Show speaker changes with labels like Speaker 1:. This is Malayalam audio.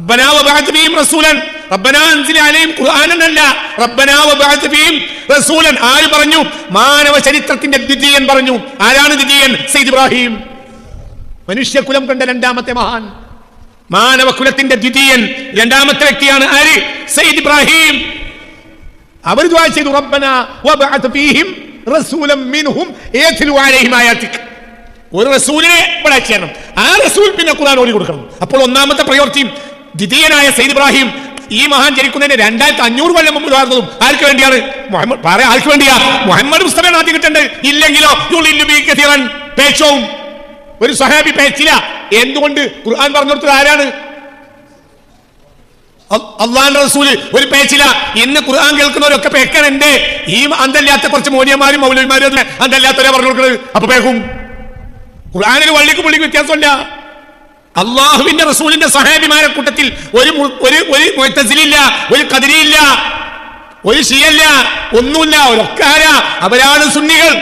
Speaker 1: റബ്ബനാ വബഅത് റസൂലൻ. റബ്ബനാ അലൈഹിം റബ്ബനാ വബഅത് റസൂലൻ. ആര് പറഞ്ഞു? മാനവ ചരിത്രത്തിന്റെ ദ്വിതീയൻ പറഞ്ഞു. ആരാണ് ദ്വിതീയൻ? സയ്യിദ് ഇബ്രാഹിം. മനുഷ്യകുലം കണ്ട രണ്ടാമത്തെ മഹാൻ. മാനവകുലത്തിന്റെ ദ്വിതീയൻ. രണ്ടാമത്തെ വ്യക്തിയാണ് ആര്? സയ്യിദ് ഇബ്രാഹിം. അവർ ചെയ്തു റബ്ബനാ വബഅത് ഫീഹിം റസൂലൻ മിൻഹും ഒരു റസൂലിനെ ഇവിടെ ചെയ്യണം ആ റസൂൽ പിന്നെ ഖുർആൻ ഓടി കൊടുക്കണം. അപ്പോൾ ഒന്നാമത്തെ പ്രയോർത്തിയും ദ്വിതീയനായ സെയ്ദ് ഇബ്രാഹിം ഈ മഹാൻ ജനിക്കുന്നതിന് രണ്ടായിരത്തി അഞ്ഞൂറ് കൊല്ലം മുമ്പ് വാർന്നതും ആർക്ക് വേണ്ടിയാണ്? മുഹമ്മദ് പറയാ ആർക്ക് വേണ്ടിയാ? മുഹമ്മദ് മുസ്തഫയാണ് ആദ്യം കിട്ടേണ്ടത് ഇല്ലെങ്കിലോ? പേച്ചവും ഒരു സഹാബി പേച്ചില്ല. എന്തുകൊണ്ട്? ഖുർആൻ പറഞ്ഞു കൊടുത്തത് ആരാണ് അള്ളാന്റെ റസൂൽ ഒരു പേച്ചില്ല. ഇന്ന് ഖുർആൻ കേൾക്കുന്നവരൊക്കെ പേക്കണുണ്ട് ഈ അന്തല്ലാത്ത കുറച്ച് മോനിയന്മാരും മൗലവിമാരും അന്തല്ലാത്തവരെ പറഞ്ഞു കൊടുക്കുന്നത് അപ്പൊ പേക്കും. ഖുർആനിൽ വള്ളിക്ക് പുള്ളിക്ക് വ്യത്യാസമില്ല. അള്ളാഹുവിന്റെ റസൂലിന്റെ സഹാബിമാരെ കൂട്ടത്തിൽ ഒരു ഒരു ഒരു മുഴത്തസിലില്ല ഒരു കതിരിയില്ല ഒരു ഷിയല്ല ഒന്നുമില്ല ഒരൊക്കെ ആരാ? അവരാണ് സുന്നികൾ.